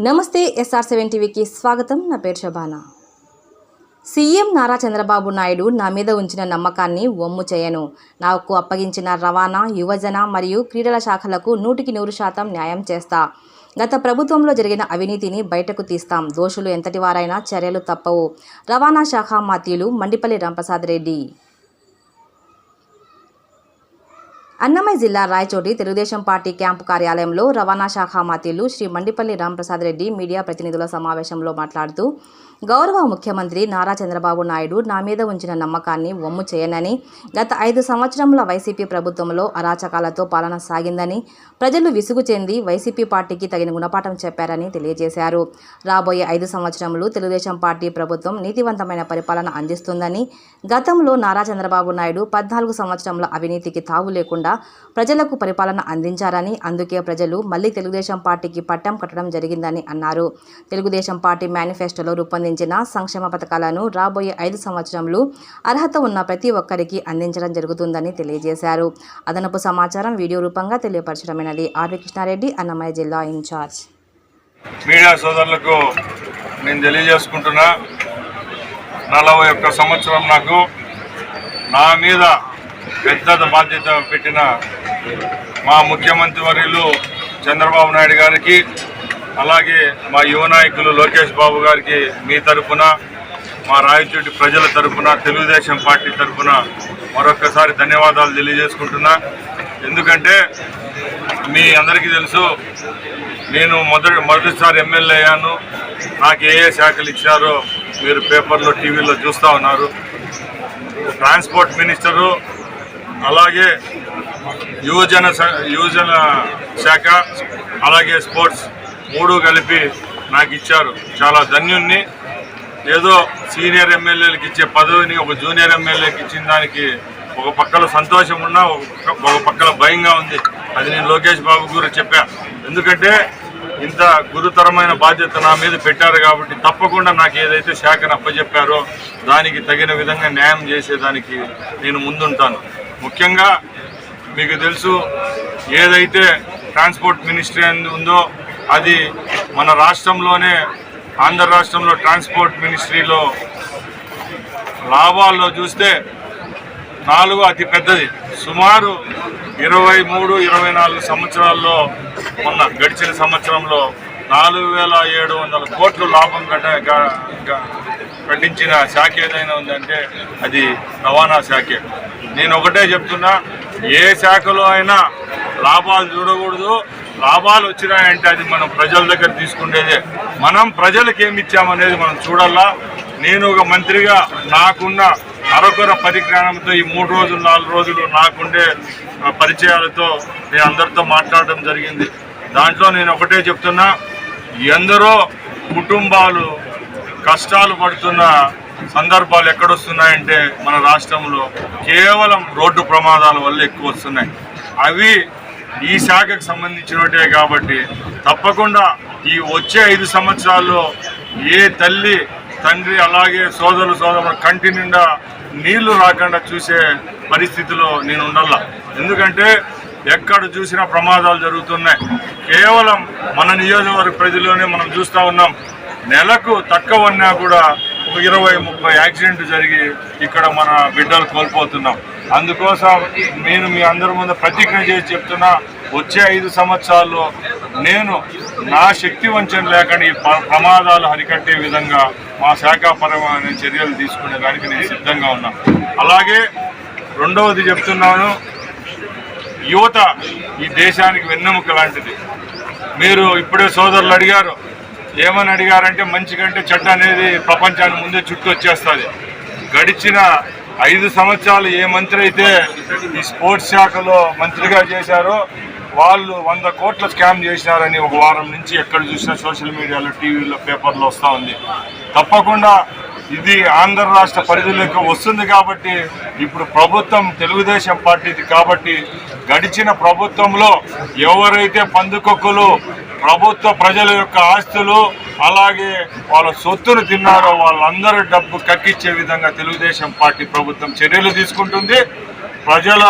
నమస్తే SR seven టీవీకి స్వాగతం. నా పేరు శోభానా. సీఎం నారా చంద్రబాబు నాయుడు నా మీద ఉంచిన నమ్మకాన్ని వమ్ము చేయను. నాకు అప్పగించిన రవాణా యువజన మరియు క్రీడల శాఖలకు నూటికి నూరు శాతం న్యాయం చేస్తా. గత ప్రభుత్వంలో జరిగిన అవినీతిని బయటకు తీస్తాం. దోషులు ఎంతటి వారైనా చర్యలు తప్పవు. రవాణా శాఖ మాత్యులు మండిపల్లి రాంప్రసాద్ రెడ్డి. అన్నమయ్య జిల్లా రాయచోటి తెలుగుదేశం పార్టీ క్యాంపు కార్యాలయంలో రవాణా శాఖ మాతీలు శ్రీ మండిపల్లి రాంప్రసాద్ రెడ్డి మీడియా ప్రతినిధుల సమావేశంలో మాట్లాడుతూ గౌరవ ముఖ్యమంత్రి నారా చంద్రబాబు నాయుడు నా మీద ఉంచిన నమ్మకాన్ని వమ్ము చేయనని గత ఐదు సంవత్సరముల వైసీపీ ప్రభుత్వంలో అరాచకాలతో పాలన సాగిందని ప్రజలు విసుగు చెంది వైసీపీ పార్టీకి తగిన గుణపాఠం చెప్పారని తెలియజేశారు. రాబోయే ఐదు సంవత్సరములు తెలుగుదేశం పార్టీ ప్రభుత్వం నీతివంతమైన పరిపాలన అందిస్తుందని గతంలో నారా చంద్రబాబు నాయుడు పద్నాలుగు సంవత్సరముల అవినీతికి తావు లేకుండా ప్రజలకు పరిపాలన అందించారని అందుకే ప్రజలు మళ్ళీ తెలుగుదేశం పార్టీకి పట్టం కట్టడం జరిగిందని అన్నారు. తెలుగుదేశం పార్టీ మేనిఫెస్టోలో రూపొందించిన సంక్షేమ పథకాలను రాబోయే ఐదు సంవత్సరంలో అర్హత ఉన్న ప్రతి ఒక్కరికి అందించడం జరుగుతుందని తెలియజేశారు. అదనపు సమాచారం వీడియో రూపంగా తెలియపరచడమైనది ఆర్వి కృష్ణారెడ్డి అన్నమయ్య జిల్లా ఇన్ఛార్జ్. మీడియా సోదరులకు నేను తెలియజేసుకుంటున్నా నలభై ఒక్క సంవత్సరం నాకు నా మీద పెద్ద బాధ్యత పెట్టిన మా ముఖ్యమంత్రి వర్యులు చంద్రబాబు నాయుడు గారికి అలాగే మా యువ నాయకులు లోకేష్ బాబు గారికి మీ తరపున మా రాయచోటి ప్రజల తరపున తెలుగుదేశం పార్టీ తరపున మరొక్కసారి ధన్యవాదాలు తెలియజేసుకుంటున్నా. ఎందుకంటే మీ అందరికీ తెలుసు నేను మొదటి మొదటిసారి ఎమ్మెల్యే అయ్యాను. నాకు ఏ ఏ శాఖలు ఇచ్చారో మీరు పేపర్లో టీవీలో చూస్తూ ఉన్నారు. ట్రాన్స్పోర్ట్ మినిస్టరు అలాగే యువజన యువజన శాఖ అలాగే స్పోర్ట్స్ మూడు కలిపి నాకు ఇచ్చారు. చాలా ధన్యుణ్ణి. ఏదో సీనియర్ ఎమ్మెల్యేలకు ఇచ్చే పదవిని ఒక జూనియర్ ఎమ్మెల్యేకి ఇచ్చిన దానికి ఒక పక్కల సంతోషం ఉన్నా ఒక ఒక పక్కల భయంగా ఉంది. అది నేను లోకేష్ బాబు గురు చెప్పా. ఎందుకంటే ఇంత గురుతరమైన బాధ్యత నా మీద పెట్టారు కాబట్టి తప్పకుండా నాకు ఏదైతే శాఖను అప్పచెప్పారో దానికి తగిన విధంగా న్యాయం చేసేదానికి నేను ముందుంటాను. ముఖ్యంగా మీకు తెలుసు ఏదైతే ట్రాన్స్పోర్ట్ మినిస్ట్రీ ఉందో అది మన రాష్ట్రంలోనే ఆంధ్ర రాష్ట్రంలో ట్రాన్స్పోర్ట్ మినిస్ట్రీలో లాభాల్లో చూస్తే నాలుగు అతి పెద్దది. సుమారు ఇరవై మూడు ఇరవై నాలుగు సంవత్సరాల్లో మొన్న గడిచిన సంవత్సరంలో నాలుగు వేల ఏడు వందల కోట్లు లాభం గట గ- శాఖ ఏదైనా ఉందంటే అది రవాణా శాఖే. నేను ఒకటే చెప్తున్నా ఏ శాఖలో అయినా లాభాలు చూడకూడదు. లాభాలు వచ్చినాయంటే అది మనం ప్రజల దగ్గర తీసుకునేదే మనం ప్రజలకు ఏమి ఇచ్చామనేది మనం చూడాలా నేను ఒక మంత్రిగా నాకున్న అరకొర పరిజ్ఞానంతో ఈ మూడు రోజులు నాలుగు రోజులు నాకుండే ఆ, పరిచయాలతో నేను అందరితో మాట్లాడడం జరిగింది. దాంట్లో నేను ఒకటే చెప్తున్నా ఎందరో కుటుంబాలు కష్టాలు పడుతున్న సందర్భాలు ఎక్కడొస్తున్నాయంటే మన రాష్ట్రంలో కేవలం రోడ్డు ప్రమాదాల వల్ల ఎక్కువ వస్తున్నాయి. అవి ఈ శాఖకు సంబంధించినటే కాబట్టి తప్పకుండా ఈ వచ్చే ఐదు సంవత్సరాల్లో ఏ తల్లి తండ్రి అలాగే సోదరులు సోదరులు కంటి నిండా నీళ్ళు రాకుండా చూసే పరిస్థితిలో నేను ఉండాల. ఎందుకంటే ఎక్కడ చూసినా ప్రమాదాలు జరుగుతున్నాయి. కేవలం మన నియోజకవర్గ ప్రజల్లోనే మనం చూస్తూ ఉన్నాం. నెలకు తక్కువ ఉన్నా కూడా ఒక ఇరవై ముప్పై యాక్సిడెంట్ జరిగి ఇక్కడ మన బిడ్డలు కోల్పోతున్నాం. అందుకోసం నేను మీ అందరి ముందు ప్రతిజ్ఞ చేసి చెప్తున్నా వచ్చే ఐదు సంవత్సరాల్లో నేను నా శక్తి వంచన లేకుండా ఈ ప్రమాదాలు అరికట్టే విధంగా మా శాఖాపరమైన చర్యలు తీసుకునే దానికి నేను సిద్ధంగా ఉన్నా. అలాగే రెండవది చెప్తున్నాను యువత ఈ దేశానికి వెన్నెముక లాంటిది. మీరు ఇప్పుడే సోదరులు అడిగారు ఏమని అడిగారంటే మంచి కంటే చెడ్డ అనేది ప్రపంచానికి ముందే చుట్టూ వచ్చేస్తుంది గడిచిన ఐదు సంవత్సరాలు ఏ మంత్రి అయితే ఈ స్పోర్ట్స్ శాఖలో మంత్రిగా చేశారో వాళ్ళు వంద కోట్ల స్కామ్ చేశారని ఒక వారం నుంచి ఎక్కడ చూసినా సోషల్ మీడియాలో టీవీలో పేపర్లో వస్తూ ఉంది. తప్పకుండా ఇది ఆంధ్ర రాష్ట్ర పరిధిలోకి వస్తుంది కాబట్టి ఇప్పుడు ప్రభుత్వం తెలుగుదేశం పార్టీది కాబట్టి గడిచిన ప్రభుత్వంలో ఎవరైతే పందుకొక్కులు ప్రభుత్వ ప్రజల యొక్క ఆస్తులు అలాగే వాళ్ళ సొత్తును తిన్నారో వాళ్ళందరూ డబ్బు కక్కిచ్చే విధంగా తెలుగుదేశం పార్టీ ప్రభుత్వం చర్యలు తీసుకుంటుంది. ప్రజల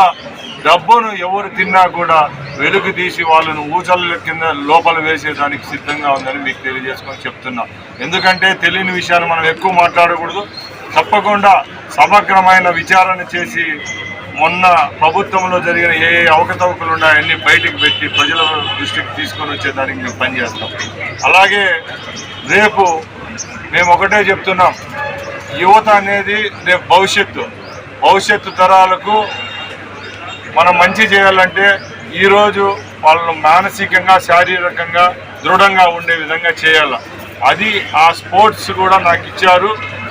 డబ్బును ఎవరు తిన్నా కూడా వెలుగు తీసి వాళ్ళను ఊచల కింద లోపల వేసేదానికి సిద్ధంగా ఉందని మీకు తెలియజేసుకొని చెప్తున్నా. ఎందుకంటే తెలియని విషయాన్ని మనం ఎక్కువ మాట్లాడకూడదు. తప్పకుండా సమగ్రమైన విచారణ చేసి మొన్న ప్రభుత్వంలో జరిగిన ఏ ఏ అవకతవకలు ఉన్నాయన్నీ బయటకు పెట్టి ప్రజల దృష్టికి తీసుకొని వచ్చేదానికి మేము పనిచేస్తాం అలాగే రేపు మేము ఒకటే చెప్తున్నాం. యువత అనేది రేపు భవిష్యత్తు. భవిష్యత్తు తరాలకు మనం మంచి చేయాలంటే ఈరోజు వాళ్ళను మానసికంగా శారీరకంగా దృఢంగా ఉండే విధంగా చేయాలి. అది ఆ స్పోర్ట్స్ కూడా నాకు ఇచ్చారు.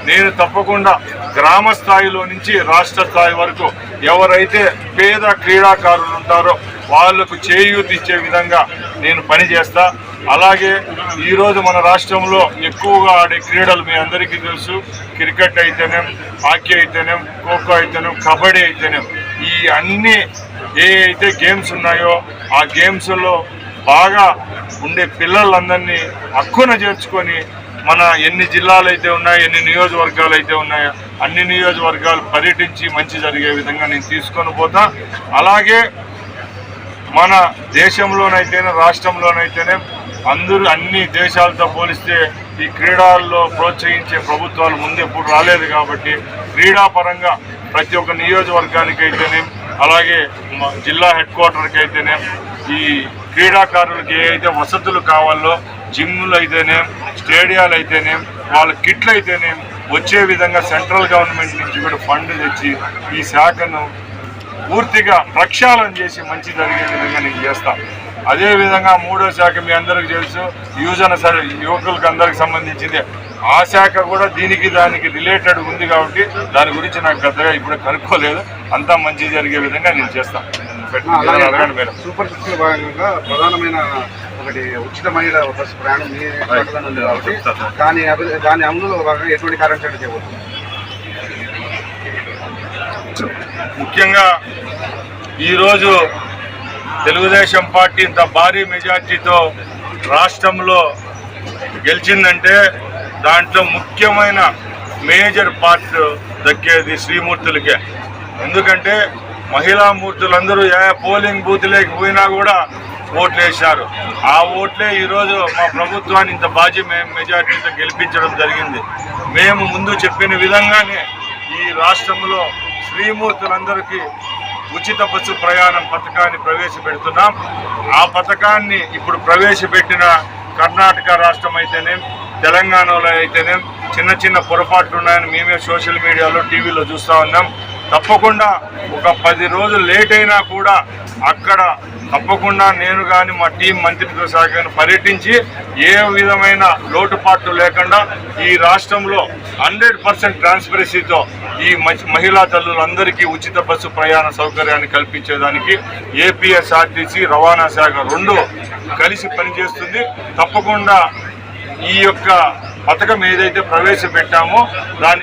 నేను తప్పకుండా గ్రామ స్థాయిలో నుంచి రాష్ట్ర స్థాయి వరకు ఎవరైతే పేద క్రీడాకారులు ఉంటారో వాళ్ళకు చేయూత ఇచ్చే విధంగా నేను పని చేస్తా. అలాగే ఈరోజు మన రాష్ట్రంలో ఎక్కువగా ఆడే క్రీడలు మీ అందరికీ తెలుసు. క్రికెట్ అయితేనేం హాకీ అయితేనేం ఖోఖో అయితేనేం కబడ్డీ అయితేనేం ఈ అన్ని ఏ అయితే గేమ్స్ ఉన్నాయో ఆ గేమ్స్లో బాగా ఉండే పిల్లలందరినీ హక్కున చేర్చుకొని మన ఎన్ని జిల్లాలు అయితే ఉన్నాయో ఎన్ని నియోజకవర్గాలు అయితే ఉన్నాయో అన్ని నియోజకవర్గాలు పర్యటించి మంచి జరిగే విధంగా నేను తీసుకొని పోతా. అలాగే మన దేశంలోనైతేనే రాష్ట్రంలోనైతేనే అందరూ అన్ని దేశాలతో పోలిస్తే ఈ క్రీడల్లో ప్రోత్సహించే ప్రభుత్వాలు ముందెప్పుడు రాలేదు కాబట్టి క్రీడాపరంగా ప్రతి ఒక్క నియోజకవర్గానికి అయితేనే అలాగే జిల్లా హెడ్ క్వార్టర్కి అయితేనే ఈ క్రీడాకారులకి ఏ వసతులు కావాలో జిమ్లు అయితేనే స్టేడియాలు అయితేనే వాళ్ళ కిట్లు అయితేనే వచ్చే విధంగా సెంట్రల్ గవర్నమెంట్ నుంచి కూడా ఫండ్ తెచ్చి ఈ శాఖను పూర్తిగా ప్రక్షాళన చేసి మంచి జరిగే విధంగా నేను చేస్తాను అదేవిధంగా మూడో శాఖ మీ అందరికి తెలుసు యువజన స- యువకులకు అందరికి సంబంధించింది. ఆ శాఖ కూడా దీనికి దానికి రిలేటెడ్ ఉంది కాబట్టి దాని గురించి నాకు పెద్దగా ఇప్పుడు కనుక్కోలేదు. అంతా మంచి జరిగే విధంగా నేను చేస్తాను సూపర్ సిక్స్ భాగంగా ప్రధానమైన ఒకటి ఉచిత మహిళ బస్సు ప్రయాణం ఉంది కాబట్టి దాని దాని అమలులో భాగంగా ఎటువంటి కార్యాచరణ చేయబోతుంది ముఖ్యంగా ఈరోజు తెలుగుదేశం పార్టీ ఇంత భారీ మెజార్టీతో రాష్ట్రంలో గెలిచిందంటే దాంట్లో ముఖ్యమైన మేజర్ పార్ట్ దక్కేది శ్రీమూర్తులకే. ఎందుకంటే మహిళా మూర్తులందరూ ఏ పోలింగ్ బూత్లోకి పోయినా కూడా ఓట్లు వేశారు. ఆ ఓట్లే ఈరోజు మా ప్రభుత్వాన్ని ఇంత బాజీ మేము మెజార్టీతో గెలిపించడం జరిగింది. మేము ముందు చెప్పిన విధంగానే ఈ రాష్ట్రంలో శ్రీమూర్తులందరికీ ఉచిత బస్సు ప్రయాణం పథకాన్ని ప్రవేశపెడుతున్నాం. ఆ పథకాన్ని ఇప్పుడు ప్రవేశపెట్టిన కర్ణాటక రాష్ట్రం అయితేనేం తెలంగాణలో అయితేనేం చిన్న చిన్న పొరపాట్లు ఉన్నాయని మేమే సోషల్ మీడియాలో టీవీలో చూస్తూ ఉన్నాం. తప్పకుండా ఒక పది రోజులు లేట్ అయినా కూడా అక్కడ తప్పకుండా నేను కానీ మా టీం మంత్రిత్వ శాఖను పర్యటించి ఏ విధమైన లోటుపాట్లు లేకుండా ఈ రాష్ట్రంలో హండ్రెడ్ పర్సెంట్ ట్రాన్స్పరెన్సీతో ఈ మహి- మహిళా తల్లులందరికీ ఉచిత బస్సు ప్రయాణ సౌకర్యాన్ని కల్పించేదానికి ఏపీఎస్ఆర్టీసీ రవాణా శాఖ రెండు కలిసి పనిచేస్తుంది. తప్పకుండా ఈ యొక్క పథకం ఏదైతే ప్రవేశపెట్టామో దాన్ని